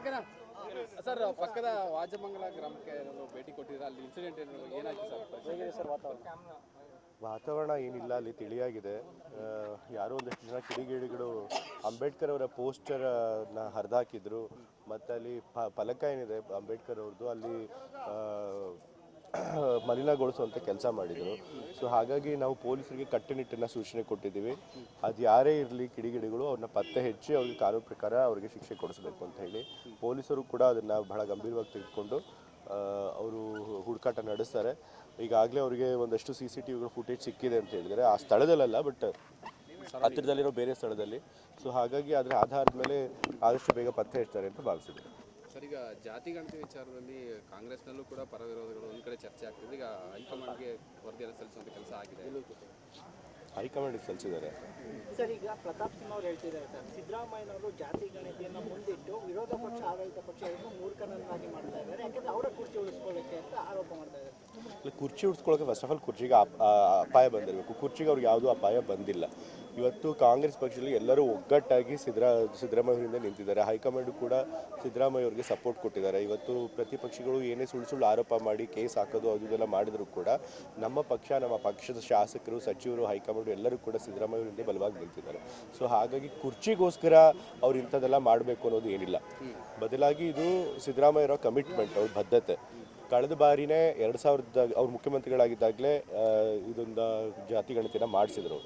ಓಕೆನಾ? ಸರ್ ಪಕ್ಕದ ವಾಜಮಂಗಲ ಗ್ರಾಮಕ್ಕೆ ಭೇಟಿ ಕೊಟ್ಟಿದ್ರೆ? ಅಲ್ಲಿ ಇನ್ಸಿಡೆಂಟ್ ಏನಾದ್ರು ಏನಾಯ್ತು ಸರ್? ಹೇಗಿದೆ ಸರ್ ವಾತಾವರಣ? ವಾತಾವರಣ ಏನಿಲ್ಲ ಅಲ್ಲಿ ತಿಳಿಯಾಗಿದೆ. ಯಾರೋ ಒಂದಷ್ಟು ಜನ ಕಿಡಿಗೇಡಿಗಳು ಅಂಬೇಡ್ಕರ್ ಅವರ ಪೋಸ್ಟರ್ನ ಹರಿದಾಕಿದ್ರು. ಮತ್ತು ಅಲ್ಲಿ ಫಲಕ ಏನಿದೆ ಅಂಬೇಡ್ಕರ್ ಅವ್ರದ್ದು ಅಲ್ಲಿ ಮಲಿನಗೊಳಿಸುವಂಥ ಕೆಲಸ ಮಾಡಿದರು. ಸೊ ಹಾಗಾಗಿ ನಾವು ಪೊಲೀಸರಿಗೆ ಕಟ್ಟುನಿಟ್ಟಿನ ಸೂಚನೆ ಕೊಟ್ಟಿದ್ದೀವಿ. ಅದು ಯಾರೇ ಇರಲಿ ಕಿಡಿಗಿಡಿಗಳು ಅವ್ರನ್ನ ಪತ್ತೆ ಹೆಚ್ಚಿ ಅವ್ರಿಗೆ ಕಾನೂನು ಪ್ರಕಾರ ಅವರಿಗೆ ಶಿಕ್ಷೆ ಕೊಡಿಸ್ಬೇಕು ಅಂತ ಹೇಳಿ ಪೊಲೀಸರು ಕೂಡ ಅದನ್ನು ಬಹಳ ಗಂಭೀರವಾಗಿ ತೆಗೆದುಕೊಂಡು ಅವರು ಹುಡುಕಾಟ ನಡೆಸ್ತಾರೆ. ಈಗಾಗಲೇ ಅವರಿಗೆ ಒಂದಷ್ಟು ಸಿ ಸಿ ಟಿ ವಿಗಳ ಫುಟೇಜ್ ಸಿಕ್ಕಿದೆ ಅಂತ ಹೇಳಿದರೆ ಆ ಸ್ಥಳದಲ್ಲಲ್ಲ ಬಟ್ ಹತ್ತಿರದಲ್ಲಿರೋ ಬೇರೆ ಸ್ಥಳದಲ್ಲಿ. ಸೊ ಹಾಗಾಗಿ ಅದರ ಆಧಾರದ ಮೇಲೆ ಆದಷ್ಟು ಬೇಗ ಪತ್ತೆ ಹಚ್ತಾರೆ ಅಂತ ಭಾವಿಸಿದೆ ಜಾತಿ ಗಣತಿ ವಿಚಾರದಲ್ಲಿ ಕಾಂಗ್ರೆಸ್ನಲ್ಲೂ ಕೂಡ ಪರ ವಿರೋಧಗಳು ಒಂದ್ ಕಡೆ ಚರ್ಚೆ ಆಗ್ತಿದೆ. ಈಗ ಹೈಕಮಾಂಡ್ಗೆ ವರದಿಯನ್ನು ಸಲ್ಲಿಸುವಂತ ಕೆಲಸ ಆಗಿದೆ. ಹೈಕಮಾಂಡಿಗೆ ಸಲ್ಲಿಸಿದ್ದಾರೆ. ಸರ್ ಈಗ ಪ್ರತಾಪ್ ಸಿಂಹ ಅವ್ರು ಹೇಳ್ತಿದ್ದಾರೆ ಸರ್. ಸಿದ್ದರಾಮಯ್ಯನವರು ಜಾತಿ ಗಣತಿಯನ್ನ ಮುಂದಿಟ್ಟು ವಿರೋಧ ಪಕ್ಷ ಆಡಳಿತ ಪಕ್ಷವನ್ನು ಮೂರ್ಖನನ್ನಾಗಿ ಮಾಡ್ತಾ ಇದ್ದಾರೆ. ಯಾಕಂದ್ರೆ ಅವರ ಕುರ್ಚಿ ಉಳಿಸ್ಕೊಳ್ಳೋಕೆ ಅಂತ ಆರೋಪ ಮಾಡ್ತಾ ಇದ್ದಾರೆ. ಕುರ್ಚಿ ಉಡ್ಸ್ಕೊಳ್ಳೋಕೆ ಫಸ್ಟ್ ಆಫ್ ಆಲ್ ಕುರ್ಚಿಗೆ ಅಪಾಯ ಬಂದಿರಬೇಕು. ಕುರ್ಚಿಗೆ ಅವ್ರಿಗೆ ಯಾವುದೂ ಅಪಾಯ ಬಂದಿಲ್ಲ. ಇವತ್ತು ಕಾಂಗ್ರೆಸ್ ಪಕ್ಷದಲ್ಲಿ ಎಲ್ಲರೂ ಒಗ್ಗಟ್ಟಾಗಿ ಸಿದ್ದರಾ ಸಿದ್ದರಾಮಯ್ಯವರಿಂದ ನಿಂತಿದ್ದಾರೆ. ಹೈಕಮಾಂಡ್ ಕೂಡ ಸಿದ್ದರಾಮಯ್ಯ ಅವರಿಗೆ ಸಪೋರ್ಟ್ ಕೊಟ್ಟಿದ್ದಾರೆ. ಇವತ್ತು ಪ್ರತಿಪಕ್ಷಗಳು ಏನೇ ಸುಳ್ಳು ಸುಳ್ಳು ಆರೋಪ ಮಾಡಿ ಕೇಸ್ ಹಾಕೋದು, ಅದು ಇದೆಲ್ಲ ಮಾಡಿದ್ರು ಕೂಡ ನಮ್ಮ ಪಕ್ಷ, ನಮ್ಮ ಪಕ್ಷದ ಶಾಸಕರು, ಸಚಿವರು, ಹೈಕಮಾಂಡ್ ಎಲ್ಲರೂ ಕೂಡ ಸಿದ್ದರಾಮಯ್ಯವರಿಂದ ಬಲವಾಗಿ ನಿಂತಿದ್ದಾರೆ. ಸೊ ಹಾಗಾಗಿ ಕುರ್ಚಿಗೋಸ್ಕರ ಅವ್ರು ಇಂಥದ್ದೆಲ್ಲ ಮಾಡಬೇಕು ಅನ್ನೋದು ಏನಿಲ್ಲ. ಬದಲಾಗಿ ಇದು ಸಿದ್ದರಾಮಯ್ಯರ ಕಮಿಟ್ಮೆಂಟ್ ಅವ್ರ ಬದ್ಧತೆ. ಕಳೆದ ಬಾರಿನೇ ಎರಡು ಸಾವಿರದ, ಅವ್ರು ಮುಖ್ಯಮಂತ್ರಿಗಳಾಗಿದ್ದಾಗಲೇ ಇದೊಂದು ಜಾತಿ ಗಣತಿನ ಮಾಡಿಸಿದ್ರು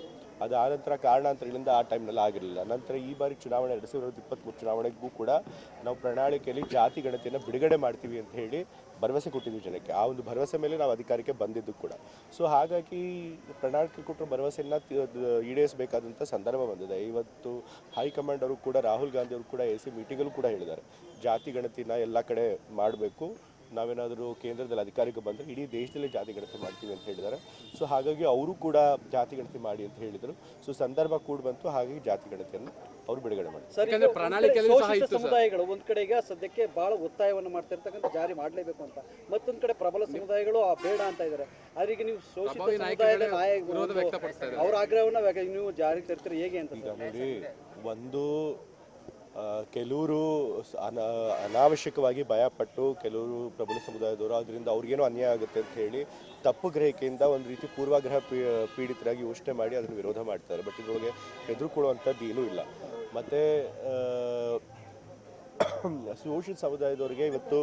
ಅದು ಆ ನಂತರ ಕಾರಣಾಂತರಗಳಿಂದ ಆ ಟೈಮ್ನಲ್ಲಿ ಆಗಿರಲಿಲ್ಲ. ನಂತರ ಈ ಬಾರಿ ಚುನಾವಣೆ, ಎರಡು ಸಾವಿರದ ಇಪ್ಪತ್ತ್ಮೂರು ಚುನಾವಣೆಗೂ ಕೂಡ ನಾವು ಪ್ರಣಾಳಿಕೆಯಲ್ಲಿ ಜಾತಿ ಗಣತಿಯನ್ನು ಬಿಡುಗಡೆ ಮಾಡ್ತೀವಿ ಅಂತ ಹೇಳಿ ಭರವಸೆ ಕೊಟ್ಟಿದ್ವಿ ಜನಕ್ಕೆ. ಆ ಒಂದು ಭರವಸೆ ಮೇಲೆ ನಾವು ಅಧಿಕಾರಕ್ಕೆ ಬಂದಿದ್ದು ಕೂಡ. ಸೊ ಹಾಗಾಗಿ ಪ್ರಣಾಳಿಕೆ ಕೊಟ್ಟರು ಭರವಸೆಯನ್ನು ಈಡೇರಿಸಬೇಕಾದಂಥ ಸಂದರ್ಭ ಬಂದಿದೆ. ಇವತ್ತು ಹೈಕಮಾಂಡ್ ಅವರು ಕೂಡ, ರಾಹುಲ್ ಗಾಂಧಿ ಅವರು ಕೂಡ ಎ ಸಿ ಮೀಟಿಂಗಲ್ಲೂ ಕೂಡ ಹೇಳಿದ್ದಾರೆ. ಜಾತಿ ಗಣತಿನ ಎಲ್ಲ ಕಡೆ ಮಾಡಬೇಕು. ನಾವೇನಾದರೂ ಕೇಂದ್ರದಲ್ಲಿ ಅಧಿಕಾರಿಗೆ ಬಂದರೆ ಇಡೀ ದೇಶದಲ್ಲೇ ಜಾತಿ ಗಣತಿ ಮಾಡ್ತೀವಿ ಅಂತ ಹೇಳಿದ್ದಾರೆ. ಸೊ ಹಾಗಾಗಿ ಅವರು ಕೂಡ ಜಾತಿ ಗಣತಿ ಮಾಡಿ ಅಂತ ಹೇಳಿದರು. ಸೊ ಸಂದರ್ಭ ಕೂಡ ಬಂತು. ಹಾಗಾಗಿ ಜಾತಿ ಗಣತಿಯನ್ನು ಅವರು ಬಿಡುಗಡೆ ಮಾಡ್ತಾರೆ ಸರ್ ಯಾಕಂದ್ರೆ ಪ್ರಣಾಳಿಕೆಯಲ್ಲಿ ಸಹ ಇತ್ತು ಸರ್. ಸಮುದಾಯಗಳು ಒಂದ್ ಕಡೆಗೆ ಸದ್ಯಕ್ಕೆ ಬಹಳ ಒತ್ತಾಯವನ್ನು ಮಾಡ್ತಿರ್ತಕ್ಕಂಥ ಜಾರಿ ಮಾಡಲೇಬೇಕು ಅಂತ. ಮತ್ತೊಂದ್ ಕಡೆ ಪ್ರಬಲ ಸಮುದಾಯಗಳು ಆ ಬೇಡ ಅಂತ ಇದ್ದಾರೆ. ಅದಕ್ಕೆ ಈಗ ನೀವು. ಅವ್ರ ಆಗ್ರಹವನ್ನ ನೀವು ಜಾರಿ ತರ್ತೀರಿ ಹೇಗೆ ಅಂತ ಈಗ ನೋಡಿ ಒಂದು ಕೆಲವರು ಅನ, ಅನಾವಶ್ಯಕವಾಗಿ ಭಯಪಟ್ಟು ಕೆಲವರು ಪ್ರಬಲ ಸಮುದಾಯದವರು ಅದರಿಂದ ಅವ್ರಿಗೇನೋ ಅನ್ಯಾಯ ಆಗುತ್ತೆ ಅಂತ ಹೇಳಿ ತಪ್ಪು ಗ್ರಹಿಕೆಯಿಂದ ಒಂದು ರೀತಿ ಪೂರ್ವಾಗ್ರಹ ಪೀಡಿತರಾಗಿ ಯೋಚನೆ ಮಾಡಿ ಅದನ್ನು ವಿರೋಧ ಮಾಡ್ತಾರೆ. ಬಟ್ ಇದ್ರೊಳಗೆ ಹೆದರ್ಕೊಳ್ಳುವಂಥದ್ದು ಏನೂ ಇಲ್ಲ. ಮತ್ತು ಶೋಷಿತ ಸಮುದಾಯದವ್ರಿಗೆ ಇವತ್ತು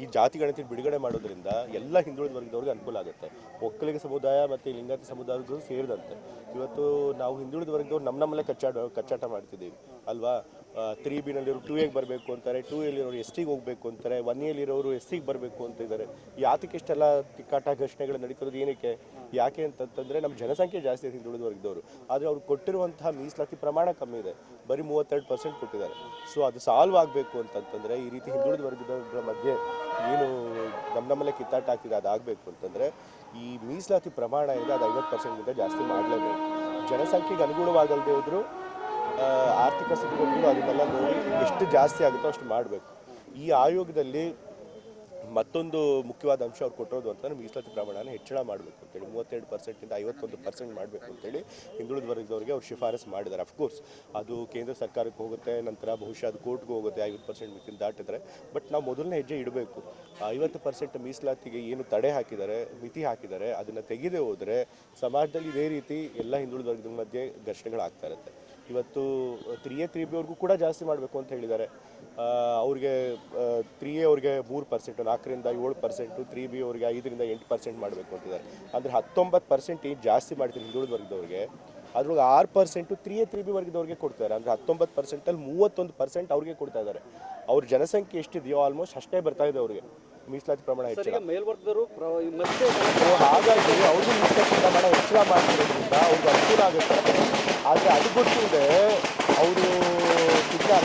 ಈ ಜಾತಿ ಗಣತಿ ಬಿಡುಗಡೆ ಮಾಡೋದ್ರಿಂದ ಎಲ್ಲ ಹಿಂದುಳಿದ ವರ್ಗದವ್ರಿಗೆ ಅನುಕೂಲ ಆಗುತ್ತೆ. ಒಕ್ಕಲಿಗ ಸಮುದಾಯ ಮತ್ತು ಲಿಂಗಾಯತ ಸಮುದಾಯದವರು ಸೇರಿದಂತೆ. ಇವತ್ತು ನಾವು ಹಿಂದುಳಿದ ವರ್ಗದವ್ರು ನಮ್ಮ ನಮ್ಮಲ್ಲೇ ಕಚ್ಚಾಟ ಕಚ್ಚಾಟ ಮಾಡ್ತಿದ್ದೀವಿ, ಅಲ್ವಾ? ತ್ರೀ ಬಿನಲ್ಲಿರೋರು ಟೂ ಎಗೆ ಬರಬೇಕು ಅಂತಾರೆ ಟೂ ಎಲ್ಲಿರೋರು ಎಸ್ ಟಿಗೆ ಹೋಗಬೇಕು ಅಂತಾರೆ ಒನ್ ಎಲ್ಲಿರೋರು ಎಸ್ ಟಿಗೆ ಬರಬೇಕು ಅಂತ ಇದ್ದಾರೆ. ಯಾತಕ್ಕೆ ಇಷ್ಟೆಲ್ಲ ತಿಕ್ಕಾಟ ಘರ್ಷಣೆಗಳು ನಡೀತಿರೋದು ಏನಕ್ಕೆ? ಯಾಕೆ ಅಂತಂತಂದರೆ ನಮ್ಮ ಜನಸಂಖ್ಯೆ ಜಾಸ್ತಿ ಇದೆ ಹಿಂದುಳಿದ ವರ್ಗದವರು ಆದರೆ ಅವ್ರು ಕೊಟ್ಟಿರುವಂತಹ ಮೀಸಲಾತಿ ಪ್ರಮಾಣ ಕಮ್ಮಿ ಇದೆ. ಬರೀ ಮೂವತ್ತೆರಡು ಪರ್ಸೆಂಟ್ ಕೊಟ್ಟಿದ್ದಾರೆ. ಸೊ ಅದು ಸಾಲ್ವ್ ಆಗಬೇಕು ಅಂತಂತಂದರೆ, ಈ ರೀತಿ ಹಿಂದುಳಿದ ವರ್ಗದವರ ಮಧ್ಯೆ ಏನು ನಮ್ಮ ನಮ್ಮಲ್ಲೇ ಕಿತ್ತಾಟ ಆಗ್ತಿದೆ, ಅದಾಗಬೇಕು ಅಂತಂದರೆ ಈ ಮೀಸಲಾತಿ ಪ್ರಮಾಣ ಏನಿದೆ ಅದು ಐವತ್ತು ಪರ್ಸೆಂಟ್ಗಿಂತ ಜಾಸ್ತಿ ಮಾಡಲೇಬೇಕು. ಜನಸಂಖ್ಯೆಗೆ ಅನುಗುಣವಾಗಲ್ಲದೆ ಹೋದರೂ ಆರ್ಥಿಕ ಸ್ಥಿತಿಗತಿಗಳು ಅದನ್ನೆಲ್ಲ ನೋಡಿ ಎಷ್ಟು ಜಾಸ್ತಿ ಆಗುತ್ತೋ ಅಷ್ಟು ಮಾಡಬೇಕು. ಈ ಆಯೋಗದಲ್ಲಿ ಮತ್ತೊಂದು ಮುಖ್ಯವಾದ ಅಂಶ ಅವ್ರು ಕೊಟ್ಟಿರೋದು ಅಂತಂದ್ರೆ ಮೀಸಲಾತಿ ಪ್ರಮಾಣನ ಹೆಚ್ಚಳ ಮಾಡಬೇಕು ಅಂತೇಳಿ. ಮೂವತ್ತೆರಡು ಪರ್ಸೆಂಟಿಂದ ಐವತ್ತೊಂದು ಪರ್ಸೆಂಟ್ ಮಾಡಬೇಕು ಅಂತೇಳಿ ಹಿಂದುಳಿದ ವರ್ಗದವರಿಗೆ ಅವ್ರು ಶಿಫಾರಸು ಮಾಡಿದ್ದಾರೆ ಅಫ್ಕೋರ್ಸ್ ಅದು ಕೇಂದ್ರ ಸರ್ಕಾರಕ್ಕೆ ಹೋಗುತ್ತೆ, ನಂತರ ಬಹುಶಃ ಅದು ಕೋರ್ಟ್ಗೆ ಹೋಗುತ್ತೆ, ಐವತ್ತು ಪರ್ಸೆಂಟ್ ಮಿತಿನ ದಾಟಿದ್ರೆ. ಬಟ್ ನಾವು ಮೊದಲನೇ ಹೆಜ್ಜೆ ಇಡಬೇಕು. ಐವತ್ತು ಪರ್ಸೆಂಟ್ ಮೀಸಲಾತಿಗೆ ಏನು ತಡೆ ಹಾಕಿದ್ದಾರೆ ಮಿತಿ ಹಾಕಿದ್ದಾರೆ ಅದನ್ನು ತೆಗೆದೇ ಹೋದರೆ ಸಮಾಜದಲ್ಲಿ ಇದೇ ರೀತಿ ಎಲ್ಲ ಹಿಂದುಳಿದ ವರ್ಗದ ಮಧ್ಯೆ ಘರ್ಷಣೆಗಳಾಗ್ತಾ ಇರುತ್ತೆ. ಇವತ್ತು ತ್ರೀ ಎ ತ್ರೀ ಬಿ ಅವ್ರಿಗೂ ಕೂಡ ಜಾಸ್ತಿ ಮಾಡಬೇಕು ಅಂತ ಹೇಳಿದ್ದಾರೆ. ಅವ್ರಿಗೆ ತ್ರೀ ಎ ಅವ್ರಿಗೆ ಮೂರು ಪರ್ಸೆಂಟು, ನಾಲ್ಕರಿಂದ ಏಳು ಪರ್ಸೆಂಟು ತ್ರೀ ಬಿ ಅವ್ರಿಗೆ ಐದರಿಂದ ಎಂಟು ಪರ್ಸೆಂಟ್ ಮಾಡಬೇಕು ಅಂತಿದ್ದಾರೆ ಅಂದರೆ ಹತ್ತೊಂಬತ್ತು ಪರ್ಸೆಂಟ್ ಏನು ಜಾಸ್ತಿ ಮಾಡ್ತೀನಿ ಹಿಂದುಳಿದ ವರ್ಗದವ್ರಿಗೆ ಅದ್ರೊಳಗೆ ಆರು percent three A three B ವರ್ಗದವ್ರಿಗೆ ಕೊಡ್ತಾರೆ. ಅಂದರೆ ಹತ್ತೊಂಬತ್ತು ಪರ್ಸೆಂಟಲ್ಲಿ ಮೂವತ್ತೊಂದು ಪರ್ಸೆಂಟ್ ಅವ್ರಿಗೆ ಕೊಡ್ತಾ ಇದ್ದಾರೆ. ಅವ್ರ ಜನಸಂಖ್ಯೆ ಎಷ್ಟಿದೆಯೋ ಆಲ್ಮೋಸ್ಟ್ ಅಷ್ಟೇ ಬರ್ತಾ ಇದೆ ಅವ್ರಿಗೆ. ಮೀಸಲಾತಿ ಪ್ರಮಾಣ ಮೇಲ್ವರ್ಗದವರು ಮತ್ತೆ ಹಾಗಾಗಿ ಅವ್ರಿಗೂ ಮೀಸಲಾತಿ ಪ್ರಮಾಣ ಹೆಚ್ಚಳ ಮಾಡ್ತಿರೋದ್ರಿಂದ ಅವ್ರಿಗೆ ಅನುಕೂಲ ಆಗುತ್ತೆ ಆದರೆ ಅದು ಗೊತ್ತಿಲ್ಲದೆ ಅವರು ಸಿದ್ಧಾರ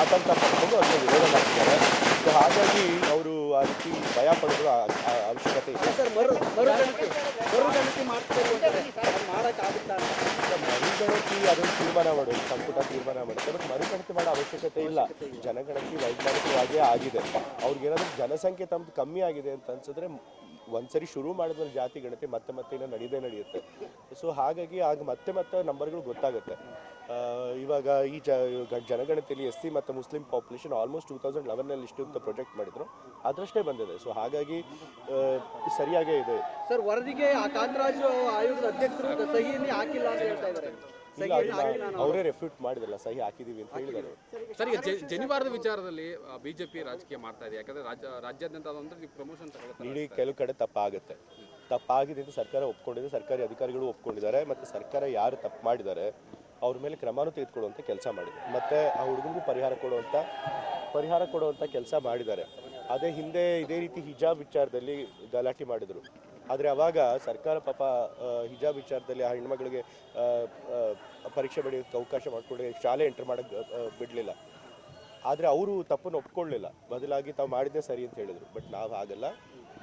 ಆತಂಕ ಪಡ್ಕೊಂಡು ಅದನ್ನು ವಿರೋಧ ಮಾಡ್ತಿದ್ದಾರೆ ಸೊ ಹಾಗಾಗಿ ರೀತಿ ಭಯ ಪಡೋದು ಅವಶ್ಯಕತೆ ಇದೆ. ಸರ್ ಮರು ಮರುಗಣತಿ ಮರುಗಣತಿ ಮಾಡ್ತಾರೆ ಮಾಡಕ್ ಆಗುತ್ತಾ? ಅಂತ ಮರುಗಣತಿ ಅದನ್ನು ತೀರ್ಮಾನ ಮಾಡೋದು ಸಂಪುಟ ತೀರ್ಮಾನ ಮಾಡುತ್ತೆ ಬಟ್ ಮರುಗಣತಿ ಮಾಡೋ ಅವಶ್ಯಕತೆ ಇಲ್ಲ. ಜನಗಣತಿ ವೈಜ್ಞಾನಿಕವಾಗಿಯೇ ಆಗಿದೆ. ಅವ್ರಿಗೇನಾದ್ರೂ ಜನಸಂಖ್ಯೆ ತಮ್ಮದು ಕಮ್ಮಿ ಆಗಿದೆ ಅಂತ ಅನ್ಸಿದ್ರೆ ಒಂದ್ಸರಿ ಶುರು ಮಾಡಿದ್ಮೇಲೆ ಜಾತಿ, ಗಣತಿ ಮತ್ತೆ ಮತ್ತೆ ಇನ್ನೂ ನಡೆಯದೇ ನಡೆಯುತ್ತೆ. ಸೊ ಹಾಗಾಗಿ ಆಗ ಮತ್ತೆ ಮತ್ತೆ ನಂಬರ್ಗಳು ಗೊತ್ತಾಗುತ್ತೆ. ಇವಾಗ ಈ ಜ ಜನಗಣತಿಯಲ್ಲಿ ಎಸ್ ಸಿ ಮತ್ತು ಮುಸ್ಲಿಂ ಪಾಪ್ಯುಲೇಷನ್ ಆಲ್ಮೋಸ್ಟ್ ಟೂ ತೌಸಂಡ್ ಲೆವೆನಲ್ಲಿ ಇಷ್ಟು ಅಂತ ಪ್ರೊಜೆಕ್ಟ್ ಮಾಡಿದ್ರು. ಅದರಷ್ಟೇ ಬಂದಿದೆ. ಸೊ ಹಾಗಾಗಿ ಸರಿಯಾಗೇ ಇದೆ. ಸರ್ ವರದಿಗೆ ಆ ಕಾಂತರಾಜ್ ಆಯೋಗದ ಅಧ್ಯಕ್ಷರು ಸಹಿಯಲ್ಲಿ ಹಾಕಿಲ್ಲ ಅಂತ ಹೇಳ್ತಾ ಇದ್ದಾರೆ. ಇಲ್ಲ ಅದನ್ನ ಅವರೇ ರೆಫ್ಯೂಟ್ ಮಾಡಿದಲ್ಲ ಸಹಿ ಹಾಕಿದೀವಿ ಅಂತ ಹೇಳಿದ್ದಾರೆ. ಸರಿ ಈಗ ಜೆ- ಜನಿವಾರದ ವಿಚಾರದಲ್ಲಿ ಬಿಜೆಪಿ ರಾಜಕೀಯ ಮಾಡ್ತಾ ಇದೆ. ಯಾಕಂದ್ರೆ ರಾಜ್ಯ ರಾಜ್ಯಾದ್ಯಂತ ಅಂದ್ರೆ ನೀವು ಪ್ರಮೋಷನ್ ಇಡೀ ಕೆಲವು ಕಡೆ ತಪ್ಪಾಗುತ್ತೆ. ತಪ್ಪಾಗಿದೆ ಅಂತ ಸರ್ಕಾರ ಒಪ್ಕೊಂಡಿದೆ. ಸರ್ಕಾರಿ ಅಧಿಕಾರಿಗಳು ಒಪ್ಕೊಂಡಿದ್ದಾರೆ. ಮತ್ತೆ ಸರ್ಕಾರ ಯಾರು ತಪ್ಪು ಮಾಡಿದ್ದಾರೆ ಅವ್ರ ಮೇಲೆ ಕ್ರಮನೂ ತೆಗೆದುಕೊಳ್ಳುವಂಥ ಕೆಲಸ ಮಾಡಿದೆ. ಮತ್ತೆ ಆ ಹುಡುಗನಿಗೂ ಪರಿಹಾರ ಕೊಡುವಂಥ ಪರಿಹಾರ ಕೊಡುವಂಥ ಕೆಲಸ ಮಾಡಿದ್ದಾರೆ. ಅದೇ ಹಿಂದೆ ಇದೇ ರೀತಿ ಹಿಜಾಬ್ ವಿಚಾರದಲ್ಲಿ ಗಲಾಟೆ ಮಾಡಿದರು. ಆದರೆ ಅವಾಗ ಸರ್ಕಾರ ಪಾಪ ಹಿಜಾಬ್ ವಿಚಾರದಲ್ಲಿ ಆ ಹೆಣ್ಮಗಳಿಗೆ ಪರೀಕ್ಷೆ ಬರೆಯೋಕ್ಕೆ ಅವಕಾಶ ಮಾಡಿಕೊಡಿ ಶಾಲೆ ಎಂಟ್ರ್ ಮಾಡೋಕ್ಕೆ ಬಿಡಲಿಲ್ಲ. ಆದರೆ ಅವರು ತಪ್ಪನ್ನು ಒಪ್ಕೊಳ್ಳಿಲ್ಲ. ಬದಲಾಗಿ ತಾವು ಮಾಡಿದ್ದೆ ಸರಿ ಅಂತ ಹೇಳಿದರು. ಬಟ್ ನಾವು ಹಾಗಲ್ಲ.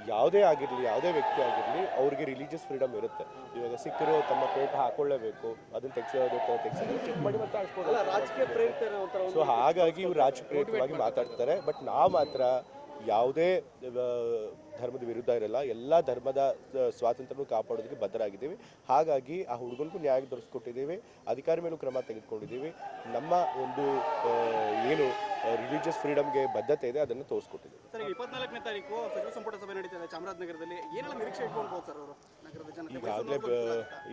ಯಾವುದೇ ಆಗಿರಲಿ ಯಾವುದೇ ವ್ಯಕ್ತಿ ಆಗಿರಲಿ ಅವ್ರಿಗೆ ರಿಲಿಜಿಯಸ್ ಫ್ರೀಡಮ್ ಇರುತ್ತೆ. ಇವಾಗ ಸಿಕ್ಕರು ತಮ್ಮ ಪೇಟ ಹಾಕೊಳ್ಳೇಬೇಕು ಅದನ್ನು ತೆಗೆಸೋದಕ್ಕೆ ತೆಗೆಸೋದು ಸೊ ಹಾಗಾಗಿ ಇವ್ರು ರಾಜಕೀಯವಾಗಿ ಮಾತಾಡ್ತಾರೆ. ಬಟ್ ನಾವು ಮಾತ್ರ ಯಾವುದೇ ಧರ್ಮದ ವಿರುದ್ಧ ಇರಲ್ಲ ಎಲ್ಲ ಧರ್ಮದ ಸ್ವಾತಂತ್ರ್ಯವನ್ನು ಕಾಪಾಡೋದಕ್ಕೆ ಬದ್ಧರಾಗಿದ್ದೀವಿ. ಹಾಗಾಗಿ ಆ ಹುಡುಗನಿಗೂ ನ್ಯಾಯ ದೊರಕಿಸ್ಕೊಟ್ಟಿದ್ದೀವಿ ಅಧಿಕಾರಿ ಮೇಲೂ ಕ್ರಮ ತೆಗೆದುಕೊಂಡಿದ್ದೀವಿ. ನಮ್ಮ ಒಂದು ಏನು ರಿಲಿಜಿಯಸ್ ಫ್ರೀಡಮ್ಗೆ ಬದ್ಧತೆ ಇದೆ ಅದನ್ನು ತೋರಿಸ್ಕೊಟ್ಟಿದ್ದೀವಿ. ಇಪ್ಪತ್ನಾಲ್ಕನೇ ತಾರೀಕು ಸಚಿವ ಸಂಪುಟ ಸಭೆ ನಡೀತಿದೆ ಚಾಮರಾಜನಗರದಲ್ಲಿ. ಏನೆಲ್ಲ ನಿರೀಕ್ಷೆ ಸರ್ ಅವರು ಈಗಾಗಲೇ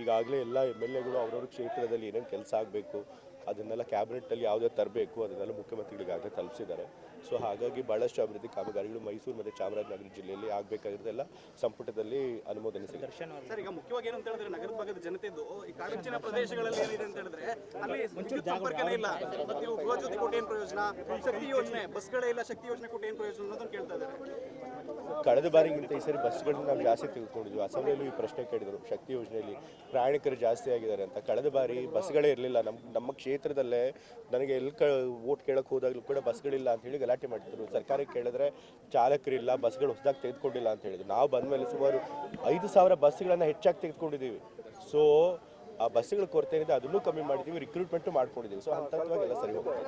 ಈಗಾಗಲೇ ಎಲ್ಲ ಎಂ ಎಲ್ ಎಗಳು ಅವರವ್ರ ಕ್ಷೇತ್ರದಲ್ಲಿ ಏನೇನು ಕೆಲಸ ಆಗಬೇಕು ಅದನ್ನೆಲ್ಲ ಕ್ಯಾಬಿನೆಟ್ಟಲ್ಲಿ ಯಾವುದೇ ತರಬೇಕು ಅದನ್ನೆಲ್ಲ ಮುಖ್ಯಮಂತ್ರಿಗಳಿಗಾಗಲೇ ತಲುಪಿಸಿದ್ದಾರೆ. ಸೊ ಹಾಗಾಗಿ ಭಾಳಷ್ಟು ಅಭಿವೃದ್ಧಿ ಕಾಮಗಾರಿಗಳು ಮೈಸೂರು ಮತ್ತು ಚಾಮರಾಜನಗರ ಜಿಲ್ಲೆಯಲ್ಲಿ ಆಗಬೇಕಾಗಿರೋದೆಲ್ಲ ಸಂಪುಟದಲ್ಲಿ ಅನುಮೋದನೆ ಸಿಗುತ್ತೆ. ಸರ್ ಈಗ ಮುಖ್ಯವಾಗಿ ಏನಂತ ಹೇಳಿದ್ರೆ ನಗರದ ಭಾಗದ ಜನತೆದು ಈ ಕಾಡಂಚಿನ ಪ್ರದೇಶಗಳಲ್ಲಿ ಏನಿದೆ ಅಂತ ಹೇಳಿದ್ರೆ ಅಲ್ಲಿ ವಿದ್ಯುತ್ ಸಂಪರ್ಕನೇ ಇಲ್ಲ. ಮತ್ತೆ ನೀವು ಗೃಹಜ್ಯೋತಿ ಕೊಟ್ಟು ಏನು ಪ್ರಯೋಜನ? ಶಕ್ತಿ ಯೋಜನೆ ಬಸ್ಗಳೇ ಇಲ್ಲ ಶಕ್ತಿ ಯೋಜನೆ ಕೊಟ್ಟು ಏನು ಪ್ರಯೋಜನ ಅನ್ನೋದನ್ನ ಕೇಳ್ತಾ ಇದ್ದಾರೆ. ಕಳೆದ ಬಾರಿಗಿಂತ ಈ ಸರಿ ಬಸ್ಗಳನ್ನ ನಾವು ಜಾಸ್ತಿ ತೆಗೆದುಕೊಂಡಿದ್ವಿ. ಅಸೆಂಬ್ಲಿಯಲ್ಲೂ ಈ ಪ್ರಶ್ನೆ ಕೇಳಿದರು. ಶಕ್ತಿ ಯೋಜನೆಯಲ್ಲಿ ಪ್ರಯಾಣಿಕರು ಜಾಸ್ತಿ ಆಗಿದ್ದಾರೆ ಅಂತ. ಕಳೆದ ಬಾರಿ ಬಸ್ಗಳೇ ಇರಲಿಲ್ಲ. ನಮ್ಮ ನಮ್ಮ ಕ್ಷೇತ್ರದಲ್ಲೇ ನನಗೆ ಎಲ್ಲಿ ಕ ಓಟ್ ಕೇಳಕ್ಕೆ ಹೋದಾಗಲೂ ಕೂಡ ಬಸ್ಗಳಿಲ್ಲ ಅಂತ ಹೇಳಿ ಗಲಾಟೆ ಮಾಡ್ತಿದ್ರು. ಸರ್ಕಾರಕ್ಕೆ ಕೇಳಿದ್ರೆ ಚಾಲಕರಿಲ್ಲ ಬಸ್ಗಳು ಹೊಸದಾಗಿ ತೆಗೆದುಕೊಂಡಿಲ್ಲ ಅಂತ ಹೇಳಿದ್ರು. ನಾವು ಬಂದ ಮೇಲೆ ಸುಮಾರು ಐದು ಸಾವಿರ ಬಸ್ಗಳನ್ನು ಹೆಚ್ಚಾಗಿ ತೆಗೆದುಕೊಂಡಿದ್ದೀವಿ. ಸೊ ಆ ಬಸ್ಗಳ ಕೊರತೆ ಏನಿದೆ ಅದನ್ನು ಕಮ್ಮಿ ಮಾಡಿದ್ದೀವಿ ರಿಕ್ರೂಟ್ಮೆಂಟು ಮಾಡ್ಕೊಂಡಿದ್ದೀವಿ. ಸೊ ಹಂತ ಹಂತವಾಗಿ ಎಲ್ಲ ಸರಿ ಹೋಗುತ್ತೆ.